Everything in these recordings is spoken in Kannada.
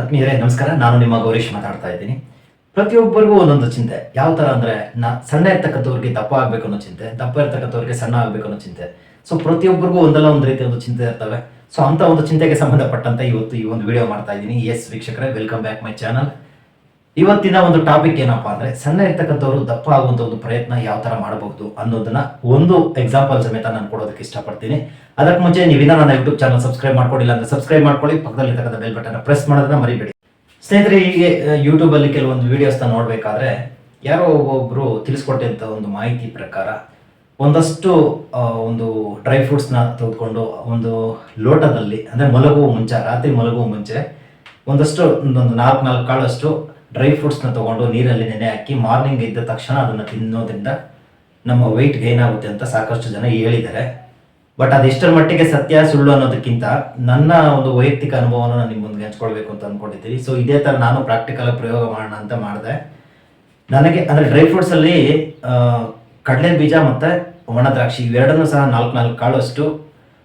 ಆತ್ಮೀಯರೇ, ನಮಸ್ಕಾರ. ನಾನು ನಿಮ್ಮ ಗೌರೀಶ್ ಮಾತಾಡ್ತಾ ಇದ್ದೀನಿ. ಪ್ರತಿಯೊಬ್ಬರಿಗೂ ಒಂದೊಂದು ಚಿಂತೆ. ಯಾವ ಥರ ಅಂದರೆ, ನಾ, ಸಣ್ಣ ಇರ್ತಕ್ಕಂಥವ್ರಿಗೆ ದಪ್ಪ ಆಗಬೇಕು ಅನ್ನೋ ಚಿಂತೆ, ದಪ್ಪ ಇರ್ತಕ್ಕಂಥವ್ರಿಗೆ ಸಣ್ಣ ಆಗಬೇಕು ಅನ್ನೋ ಚಿಂತೆ. ಸೊ ಪ್ರತಿಯೊಬ್ಬರಿಗೂ ಒಂದಲ್ಲ ಒಂದು ರೀತಿಯ ಒಂದು ಚಿಂತೆ ಇರ್ತವೆ. ಸೊ ಅಂತ ಒಂದು ಚಿಂತೆಗೆ ಸಂಬಂಧಪಟ್ಟಂತೆ ಇವತ್ತು ಈ ಒಂದು ವಿಡಿಯೋ ಮಾಡ್ತಾ ಇದ್ದೀನಿ. ಎಸ್ ವೀಕ್ಷಕರೇ ವೆಲ್ಕಮ್ ಬ್ಯಾಕ್ ಮೈ ಚಾನಲ್ ಇವತ್ತಿನ ಒಂದು ಟಾಪಿಕ್ ಏನಪ್ಪಾ ಅಂದ್ರೆ, ಸಣ್ಣ ಇರ್ತಕ್ಕಂಥವ್ರು ದಪ್ಪ ಆಗುವಂತ ಒಂದು ಪ್ರಯತ್ನ ಯಾವ ತರ ಮಾಡಬಹುದು ಅನ್ನೋದನ್ನ ಒಂದು ಎಕ್ಸಾಂಪಲ್ ಸಮೇತ ನಾನು ಕೊಡೋದಕ್ಕೆ ಇಷ್ಟಪಡ್ತೀನಿ. ಅದಕ್ಕೆ ಮುಂಚೆ ನೀವಿನ ನನ್ನ ಯೂಟ್ಯೂಬ್ ಚಾನಲ್ ಸಬ್ಸ್ಕ್ರೈಬ್ ಮಾಡ್ಕೊಂಡಿಲ್ಲ ಅಂದ್ರೆ ಸಬ್ಸ್ಕ್ರೈಬ್ ಮಾಡ್ಕೊಳ್ಳಿ, ಪಕ್ಕದಲ್ಲಿರ್ತಕ್ಕಂಥ ಬೆಲ್ ಬಟನ್ ಪ್ರೆಸ್ ಮಾಡೋದನ್ನ ಮರಿಬೇಡಿ. ಸ್ನೇಹಿತರೆ, ಹೀಗೆ ಯೂಟ್ಯೂಬ್ ಅಲ್ಲಿ ಕೆಲವೊಂದು ವಿಡಿಯೋಸ್ನ ನೋಡ್ಬೇಕಾದ್ರೆ, ಯಾರೋ ಒಬ್ಬೊಬ್ರು ತಿಳಿಸ್ಕೊಟ್ಟಂತ ಒಂದು ಮಾಹಿತಿ ಪ್ರಕಾರ ಒಂದಷ್ಟು ಒಂದು ಡ್ರೈ ಫ್ರೂಟ್ಸ್ನ ತೆಗೆದುಕೊಂಡು ಒಂದು ಲೋಟದಲ್ಲಿ, ಅಂದ್ರೆ ಮಲಗುವ ಮುಂಚೆ, ರಾತ್ರಿ ಮಲಗುವ ಮುಂಚೆ ಒಂದಷ್ಟು ಒಂದೊಂದು ನಾಲ್ಕು ನಾಲ್ಕು ಕಾಳಷ್ಟು ಡ್ರೈ ಫ್ರೂಟ್ಸ್ನ ತಗೊಂಡು ನೀರಲ್ಲಿ ನೆನೆ ಹಾಕಿ ಮಾರ್ನಿಂಗ್ ಇದ್ದ ತಕ್ಷಣ ಅದನ್ನು ತಿನ್ನೋದ್ರಿಂದ ನಮ್ಮ ವೆಯ್ಟ್ ಗೈನ್ ಆಗುತ್ತೆ ಅಂತ ಸಾಕಷ್ಟು ಜನ ಹೇಳಿದ್ದಾರೆ. ಬಟ್ ಅದೆಷ್ಟರ ಮಟ್ಟಿಗೆ ಸತ್ಯ ಸುಳ್ಳು ಅನ್ನೋದಕ್ಕಿಂತ ನನ್ನ ಒಂದು ವೈಯಕ್ತಿಕ ಅನುಭವನ ನಾನು ನಿಮ್ಮ ಮುಂದೆ ಹಂಚ್ಕೊಳ್ಬೇಕು ಅಂತ ಅನ್ಕೊಂಡಿದ್ದೀನಿ. ಸೊ ಇದೇ ಥರ ನಾನು ಪ್ರಾಕ್ಟಿಕಲ್ ಪ್ರಯೋಗ ಮಾಡೋಣ ಅಂತ ಮಾಡಿದೆ. ನನಗೆ ಅಂದರೆ ಡ್ರೈ ಫ್ರೂಟ್ಸಲ್ಲಿ ಕಡಲೆ ಬೀಜ ಮತ್ತು ಒಣ ದ್ರಾಕ್ಷಿ ಇವೆರಡನ್ನೂ ಸಹ ನಾಲ್ಕು ನಾಲ್ಕು ಕಾಳಷ್ಟು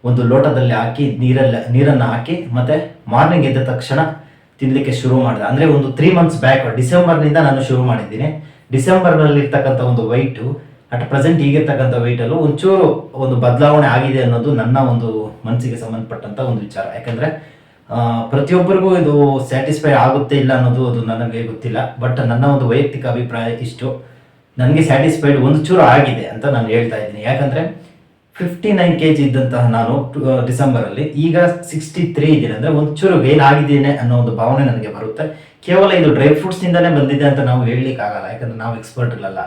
ಒಂದು ಲೋಟದಲ್ಲಿ ಹಾಕಿ ನೀರಲ್ಲಿ, ನೀರನ್ನು ಹಾಕಿ ಮತ್ತು ಮಾರ್ನಿಂಗ್ ಎದ್ದ ತಕ್ಷಣ ತಿನ್ನಲಿಕ್ಕೆ ಶುರು ಮಾಡಿದೆ. ಅಂದರೆ ಒಂದು ತ್ರೀ ಮಂತ್ಸ್ ಬ್ಯಾಕ್ ಡಿಸೆಂಬರ್ನಿಂದ ನಾನು ಶುರು ಮಾಡಿದ್ದೀನಿ. ಡಿಸೆಂಬರ್ನಲ್ಲಿ ಇರ್ತಕ್ಕಂಥ ಒಂದು ವೈಟು ಅಟ್ ಪ್ರೆಸೆಂಟ್ ಈಗಿರ್ತಕ್ಕಂಥ weight-ಅಲ್ಲೂ ಒಂಚೂರು ಒಂದು ಬದಲಾವಣೆ ಆಗಿದೆ ಅನ್ನೋದು ನನ್ನ ಒಂದು ಮನಸ್ಸಿಗೆ ಸಂಬಂಧಪಟ್ಟಂತ ಒಂದು ವಿಚಾರ. ಯಾಕಂದ್ರೆ ಪ್ರತಿಯೊಬ್ಬರಿಗೂ ಇದು ಸ್ಯಾಟಿಸ್ಫೈ ಆಗುತ್ತೆ ಇಲ್ಲ ಅನ್ನೋದು ಅದು ನನಗೆ ಗೊತ್ತಿಲ್ಲ. ಬಟ್ ನನ್ನ ಒಂದು ವೈಯಕ್ತಿಕ ಅಭಿಪ್ರಾಯ ಇಷ್ಟು. ನನಗೆ ಸ್ಯಾಟಿಸ್ಫೈಡ್ ಒಂದು ಚೂರು ಆಗಿದೆ ಅಂತ ನಾನು ಹೇಳ್ತಾ ಇದ್ದೀನಿ. ಯಾಕಂದ್ರೆ ಫಿಫ್ಟಿ ನೈನ್ ಕೆ ಜಿ ಇದ್ದಂತಹ ನಾನು ಡಿಸೆಂಬರಲ್ಲಿ, ಈಗ ಸಿಕ್ಸ್ಟಿ ತ್ರೀ ಇದ್ದೀನಿ. ಅಂದ್ರೆ ಒಂಚೂರು ವೇನ್ ಆಗಿದ್ದೇನೆ ಅನ್ನೋ ಒಂದು ಭಾವನೆ ನನಗೆ ಬರುತ್ತೆ. ಕೇವಲ ಇದು ಡ್ರೈ ಫ್ರೂಟ್ಸ್ನಿಂದನೇ ಬಂದಿದೆ ಅಂತ ನಾವು ಹೇಳಲಿಕ್ಕೆ ಆಗಲ್ಲ. ಯಾಕಂದ್ರೆ ನಾವು ಎಕ್ಸ್ಪರ್ಟ್ಗಳಲ್ಲ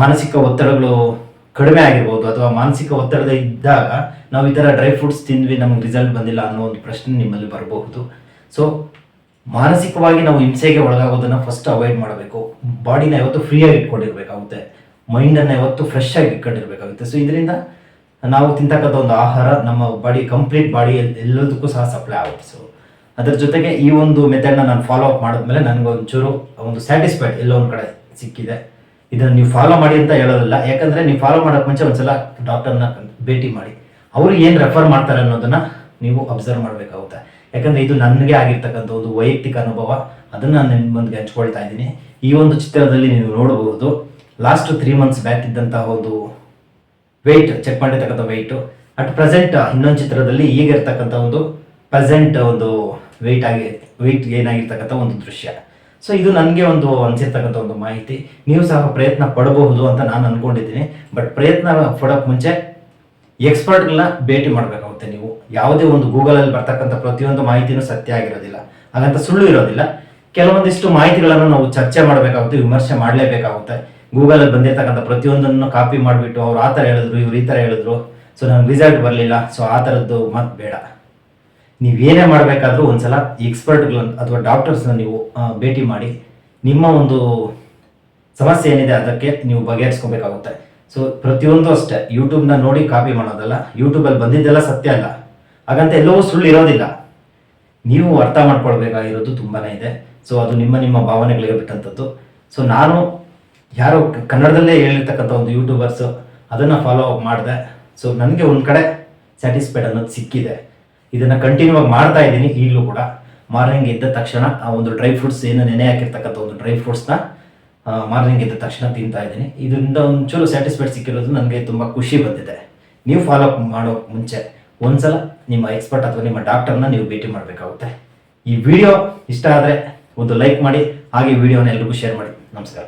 ಮಾನಸಿಕ ಒತ್ತಡಗಳು ಕಡಿಮೆ ಆಗಿರ್ಬೋದು, ಅಥವಾ ಮಾನಸಿಕ ಒತ್ತಡದ ಇದ್ದಾಗ ನಾವು ಈ ಥರ ಡ್ರೈ ಫ್ರೂಟ್ಸ್ ತಿಂದ್ವಿ, ನಮ್ಗೆ ರಿಸಲ್ಟ್ ಬಂದಿಲ್ಲ ಅನ್ನೋ ಒಂದು ಪ್ರಶ್ನೆ ನಿಮ್ಮಲ್ಲಿ ಬರಬಹುದು. ಸೊ ಮಾನಸಿಕವಾಗಿ ನಾವು ಹಿಂಸೆಗೆ ಒಳಗಾಗೋದನ್ನ ಫಸ್ಟ್ ಅವಾಯ್ಡ್ ಮಾಡಬೇಕು. ಬಾಡಿನ ಯಾವತ್ತು ಫ್ರೀಯಾಗಿ ಇಟ್ಕೊಂಡಿರ್ಬೇಕಾಗುತ್ತೆ. ಮೈಂಡನ್ನು ಯಾವತ್ತು ಫ್ರೆಶ್ ಆಗಿ ಇಟ್ಕೊಂಡಿರ್ಬೇಕಾಗುತ್ತೆ. ಸೊ ಇದರಿಂದ ನಾವು ತಿಂತಕ್ಕಂಥ ಒಂದು ಆಹಾರ ನಮ್ಮ ಬಾಡಿ ಕಂಪ್ಲೀಟ್ ಬಾಡಿ ಎಲ್ಲದಕ್ಕೂ ಸಹ ಸಪ್ಲೈ ಆಗುತ್ತೆ. ಸೊ ಅದ್ರ ಜೊತೆಗೆ ಈ ಒಂದು ಮೆಥಡ್ನ ನಾನು ಫಾಲೋ ಅಪ್ ಮಾಡಿದ್ಮೇಲೆ ನನಗೆ ಒಂಚೂರು ಒಂದು ಸ್ಯಾಟಿಸ್ಫೈಡ್ ಎಲ್ಲೋ ಒಂದು ಕಡೆ ಸಿಕ್ಕಿದೆ. ಇದನ್ನು ನೀವು ಫಾಲೋ ಮಾಡಿ ಅಂತ ಹೇಳೋದಿಲ್ಲ. ಯಾಕಂದ್ರೆ ನೀವು ಫಾಲೋ ಮಾಡೋಕೆ ಮುಂಚೆ ಒಂದ್ಸಲ ಡಾಕ್ಟರ್ನ ಭೇಟಿ ಮಾಡಿ. ಅವರು ಏನು ರೆಫರ್ ಮಾಡ್ತಾರೆ ಅನ್ನೋದನ್ನ ನೀವು ಅಬ್ಸರ್ವ್ ಮಾಡಬೇಕಾಗುತ್ತೆ. ಯಾಕಂದ್ರೆ ಇದು ನನಗೆ ಆಗಿರ್ತಕ್ಕಂಥ ಒಂದು ವೈಯಕ್ತಿಕ ಅನುಭವ. ಅದನ್ನ ನಾನು ನಿಮ್ಮ ಮುಂದೆ ಹಂಚ್ಕೊಳ್ತಾ ಇದ್ದೀನಿ. ಈ ಒಂದು ಚಿತ್ರದಲ್ಲಿ ನೀವು ನೋಡಬಹುದು ಲಾಸ್ಟ್ ತ್ರೀ ಮಂತ್ಸ್ ಬ್ಯಾಕ್ ಇದ್ದಂತಹ ಒಂದು ವೆಯ್ಟ್ ಚೆಕ್ ಮಾಡಿರ್ತಕ್ಕಂಥ ವೆಯ್ಟು ಅಟ್ ಪ್ರೆಸೆಂಟ್ ಇನ್ನೊಂದು ಚಿತ್ರದಲ್ಲಿ ಈಗ ಇರ್ತಕ್ಕಂಥ ಒಂದು ಪ್ರೆಸೆಂಟ್ ಒಂದು ವೆಯ್ಟ್ ಆಗಿ ವೆಯ್ಟ್ ಏನಾಗಿರ್ತಕ್ಕಂಥ ಒಂದು ದೃಶ್ಯ. ಸೊ ಇದು ನನಗೆ ಒಂದು ಅನಿಸಿರ್ತಕ್ಕಂಥ ಒಂದು ಮಾಹಿತಿ. ನೀವು ಸಹ ಪ್ರಯತ್ನ ಪಡಬಹುದು ಅಂತ ನಾನು ಅನ್ಕೊಂಡಿದ್ದೀನಿ. ಬಟ್ ಪ್ರಯತ್ನ ಪಡೋಕೆ ಮುಂಚೆ ಎಕ್ಸ್ಪರ್ಟ್ಗಳನ್ನ ಭೇಟಿ ಮಾಡಬೇಕಾಗುತ್ತೆ ನೀವು. ಯಾವುದೇ ಒಂದು ಗೂಗಲಲ್ಲಿ ಬರ್ತಕ್ಕಂಥ ಪ್ರತಿಯೊಂದು ಮಾಹಿತಿನೂ ಸತ್ಯ ಆಗಿರೋದಿಲ್ಲ. ಹಾಗಂತ ಸುಳ್ಳು ಇರೋದಿಲ್ಲ. ಕೆಲವೊಂದಿಷ್ಟು ಮಾಹಿತಿಗಳನ್ನು ನಾವು ಚರ್ಚೆ ಮಾಡಬೇಕಾಗುತ್ತೆ, ವಿಮರ್ಶೆ ಮಾಡಲೇಬೇಕಾಗುತ್ತೆ. ಗೂಗಲಲ್ಲಿ ಬಂದಿರತಕ್ಕಂಥ ಪ್ರತಿಯೊಂದನ್ನು ಕಾಪಿ ಮಾಡಿಬಿಟ್ಟು ಅವ್ರು ಆ ಥರ ಹೇಳಿದ್ರು, ಇವ್ರು ಈ ಥರ ಹೇಳಿದ್ರು. ಸೊ ನನಗೆ ರಿಸಲ್ಟ್ ಬರಲಿಲ್ಲ. ಸೊ ಆ ಥರದ್ದು ಮಾತು ಬೇಡ. ನೀವೇನೇ ಮಾಡಬೇಕಾದ್ರೂ ಒಂದ್ಸಲ ಎಕ್ಸ್ಪರ್ಟ್ಗಳನ್ನು ಅಥವಾ ಡಾಕ್ಟರ್ಸ್ನ ನೀವು ಭೇಟಿ ಮಾಡಿ. ನಿಮ್ಮ ಒಂದು ಸಮಸ್ಯೆ ಏನಿದೆ ಅದಕ್ಕೆ ನೀವು ಬಗೆಹರಿಸ್ಕೋಬೇಕಾಗುತ್ತೆ. ಸೊ ಪ್ರತಿಯೊಂದು ಅಷ್ಟೇ. ಯೂಟ್ಯೂಬ್ನ ನೋಡಿ ಕಾಪಿ ಮಾಡೋದಲ್ಲ. ಯೂಟ್ಯೂಬಲ್ಲಿ ಬಂದಿದ್ದೆಲ್ಲ ಸತ್ಯ ಅಲ್ಲ. ಹಾಗಂತ ಎಲ್ಲವೂ ಸುಳ್ಳು ಇರೋದಿಲ್ಲ. ನೀವು ಅರ್ಥ ಮಾಡ್ಕೊಳ್ಬೇಕಾಗಿರೋದು ತುಂಬಾನೇ ಇದೆ. ಸೊ ಅದು ನಿಮ್ಮ ನಿಮ್ಮ ಭಾವನೆಗಳಿಗೆ ಬಿಟ್ಟಂಥದ್ದು ಸೊ ನಾನು ಯಾರೋ ಕನ್ನಡದಲ್ಲೇ ಹೇಳಿರ್ತಕ್ಕಂಥ ಒಂದು ಯೂಟ್ಯೂಬರ್ಸು ಅದನ್ನು ಫಾಲೋ ಅಪ್ ಮಾಡಿದೆ. ಸೊ ನನಗೆ ಒಂದು ಕಡೆ ಸ್ಯಾಟಿಸ್ಫೈಡ್ ಅನ್ನೋದು ಸಿಕ್ಕಿದೆ. ಇದನ್ನು ಕಂಟಿನ್ಯೂ ಆಗಿ ಮಾಡ್ತಾ ಇದ್ದೀನಿ ಈಗಲೂ ಕೂಡ. ಮಾರ್ನಿಂಗ್ ಇದ್ದ ತಕ್ಷಣ ಆ ಒಂದು ಡ್ರೈ ಫ್ರೂಟ್ಸ್ ಏನು ನೆನೆ ಹಾಕಿರ್ತಕ್ಕಂಥ ಒಂದು ಡ್ರೈ ಫ್ರೂಟ್ಸ್ನ ಮಾರ್ನಿಂಗ್ ಇದ್ದ ತಕ್ಷಣ ತಿಂತಾ ಇದ್ದೀನಿ. ಇದರಿಂದ ಒಂಚೂರು ಸ್ಯಾಟಿಸ್ಫೈಡ್ ಸಿಕ್ಕಿರೋದು ನನಗೆ ತುಂಬ ಖುಷಿ ಬಂದಿದೆ. ನೀವು ಫಾಲೋ ಅಪ್ ಮಾಡೋ ಮುಂಚೆ ಒಂದ್ಸಲ ನಿಮ್ಮ ಎಕ್ಸ್ಪರ್ಟ್ ಅಥವಾ ನಿಮ್ಮ ಡಾಕ್ಟರ್ನ ನೀವು ಭೇಟಿ ಮಾಡಬೇಕಾಗುತ್ತೆ. ಈ ವಿಡಿಯೋ ಇಷ್ಟ ಆದರೆ ಒಂದು ಲೈಕ್ ಮಾಡಿ, ಹಾಗೆ ವಿಡಿಯೋನ ಎಲ್ರಿಗೂ ಶೇರ್ ಮಾಡಿ. ನಮಸ್ಕಾರ.